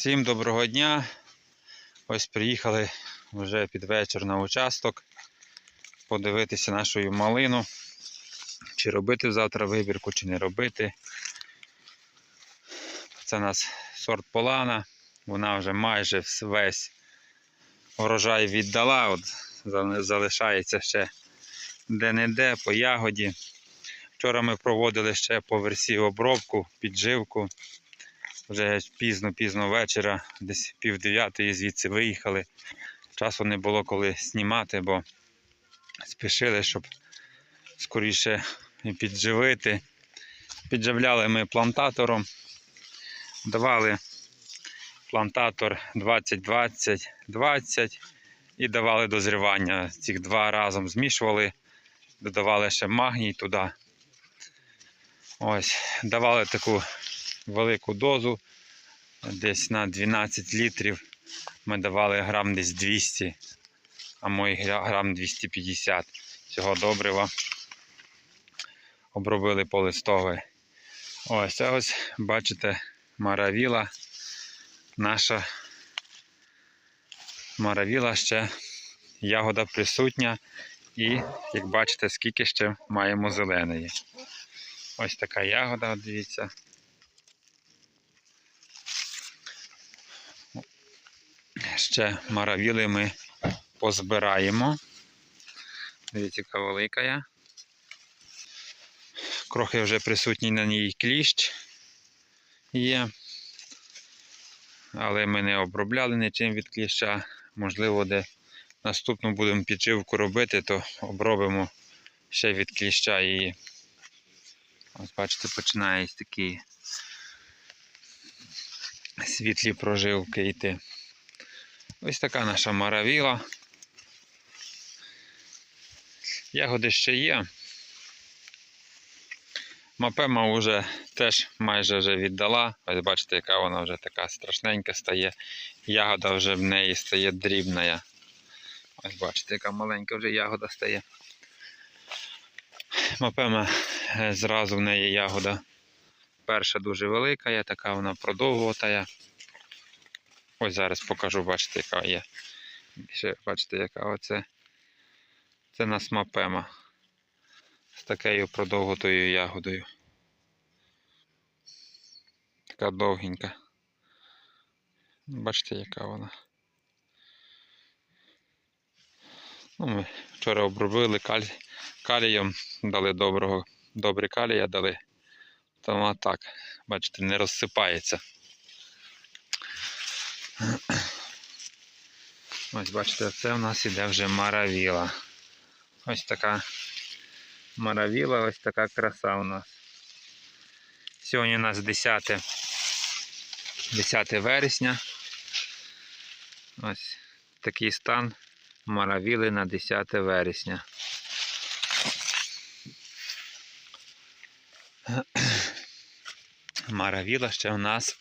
Всім доброго дня. Ось приїхали вже під вечір на участок подивитися нашу малину. Чи робити завтра вибірку, чи не робити. Це у нас сорт Полана. Вона вже майже весь урожай віддала. От залишається ще де-не-де по ягоді. Вчора ми проводили ще по версії обробку, підживку. Вже пізно-пізно вечора, десь пів дев'ятої звідси виїхали. Часу не було коли знімати, бо спішили, щоб скоріше підживити. Підживляли ми плантатором, давали плантатор 20-20-20 і давали дозрівання. Цих два разом змішували, додавали ще магній туди. Ось, давали таку велику дозу, десь на 12 літрів. Ми давали грам десь 200, а мої грам 250 цього добрива. Обробили полистове. Ось це ось, бачите, маравіла. Наша маравіла ще ягода присутня. І, як бачите, скільки ще маємо зеленої. Ось така ягода, дивіться. Ще маравіли ми позбираємо. Дивіться, яка велика я. Крохи вже присутній на ній кліщ є. Але ми не обробляли нічим від кліща. Можливо, де наступну будемо підживку робити, то обробимо ще від кліща і ось бачите, починає такі світлі прожилки йти. Ось така наша маравіла. Ягоди ще є. Мапема вже теж майже вже віддала. Ось бачите, яка вона вже така страшненька стає. Ягода вже в неї стає дрібна. Ось бачите, яка маленька вже ягода стає. Мапема е, зразу в неї ягода. Перша дуже велика, така вона продовгувата. Ось зараз покажу, бачите, яка є. Ще бачите, яка оце. Це нас мапема. З такою продовготою ягодою. Така довгенька. Бачите, яка вона. Ну, ми вчора обробили каль... калієм, дали доброго, добрий калія дали. То вона так, бачите, не розсипається. Ось бачите, це у нас іде вже маравіла. Ось така маравіла, ось така краса у нас. Сьогодні у нас 10, 10 вересня. Ось такий стан маравіли на 10 вересня. Маравіла ще у нас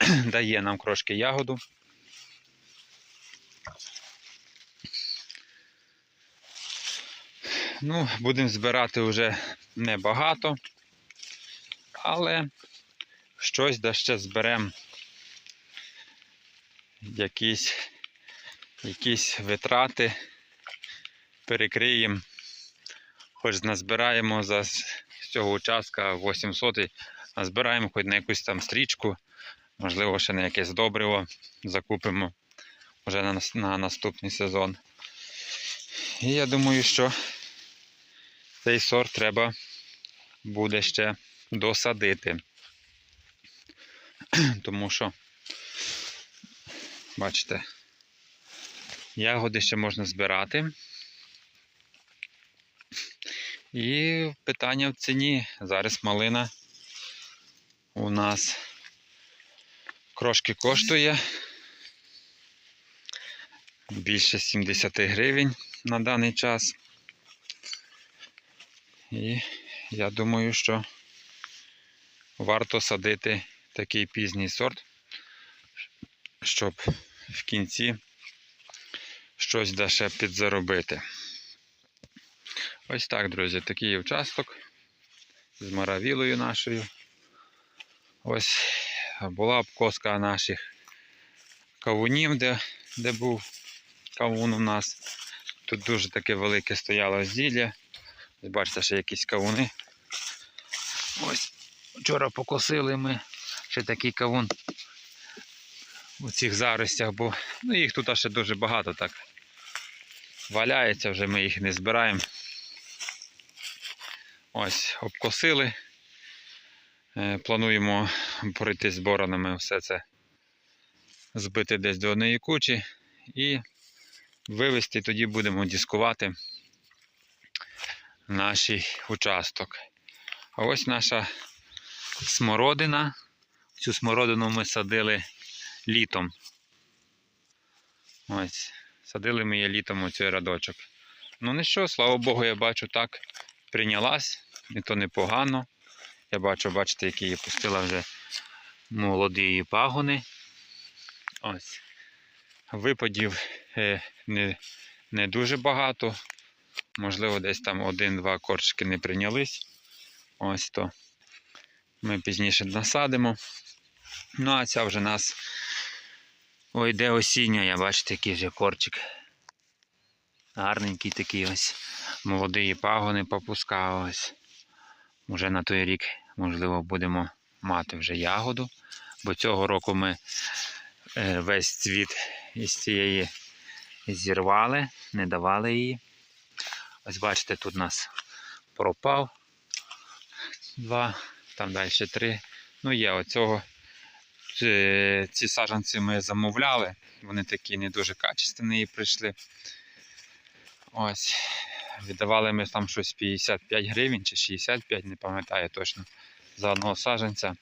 дає нам крошки ягоду. Ну, будемо збирати вже небагато, але щось да ще зберемо. Якісь, якісь витрати перекриємо. Хоч назбираємо за з цього участка 800, назбираємо хоч на якусь там стрічку, можливо, ще на якесь добриво закупимо вже на, на наступний сезон. І я думаю, що цей сорт треба буде ще досадити. Тому що, бачите, ягоди ще можна збирати. І питання в ціні. Зараз малина у нас крошки коштує більше 70 гривень на даний час. І я думаю, що варто садити такий пізній сорт, щоб в кінці щось да підзаробити. Ось так, друзі, такий участок з маравілою нашою. Ось була обкоска наших кавунів, де, де був кавун у нас. Тут дуже таке велике стояло зілля. Бачите, ще якісь кавуни. Ось вчора покосили ми ще такий кавун у цих заростях, бо ну, їх тут ще дуже багато так валяється, вже ми їх не збираємо. Ось, обкосили. Е, Плануємо пройти з боронами все це збити десь до однієї кучі і вивезти, тоді будемо дискувати наш участок. А ось наша смородина. Цю смородину ми садили літом. Ось, садили ми її літом у цей радочок. Ну нічого, слава Богу, я бачу, так прийнялась, і то непогано. Я бачу, бачите, які її пустила вже молоді її пагони. Ось. Випадів е, не, не дуже багато. Можливо, десь там один-два корчики не прийнялись. Ось то ми пізніше насадимо. Ну, а ця вже нас. Ой, де осіння, я бачите, який вже корчик. Гарненький такий ось. Молодий пагони попускав ось. Уже на той рік, можливо, будемо мати вже ягоду. Бо цього року ми е, весь цвіт із цієї зірвали, не давали її. Ось бачите, тут у нас пропав два, там далі три. Ну, є оцього. Ці- Ці саджанці ми замовляли. Вони такі не дуже качественні прийшли. Ось. Віддавали ми там щось 55 гривень чи 65, не пам'ятаю точно, за одного саджанця.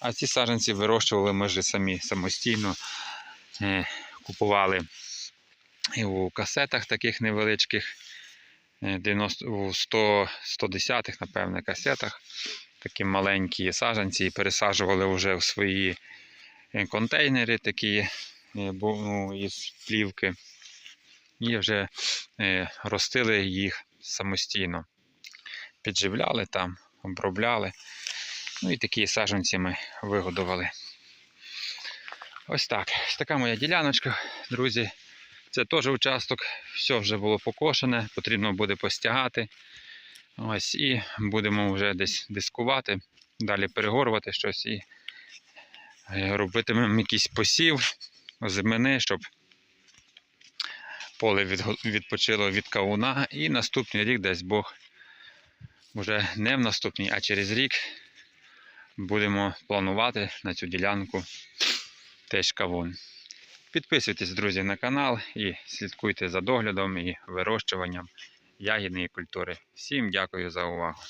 А ці саджанці вирощували ми вже самі самостійно. Е, Купували і у касетах таких невеличких, е, 90, у 100, 110-х, напевне, касетах. Такі маленькі саджанці і пересаджували вже в свої е, контейнери такі ну, із плівки. І вже е, ростили їх самостійно. Підживляли там, обробляли. Ну і такі саджанці ми вигодували. Ось так. Ось така моя діляночка, друзі. Це теж участок. Все вже було покошене, потрібно буде постягати. Ось і будемо вже десь дискувати, далі перегорувати щось і е, робитимемо якийсь посів озимини, щоб поле відпочило від кавуна. І наступний рік, дасть Бог, вже не в наступний, а через рік будемо планувати на цю ділянку теж кавун. Підписуйтесь, друзі, на канал і слідкуйте за доглядом і вирощуванням ягідної культури. Всім дякую за увагу.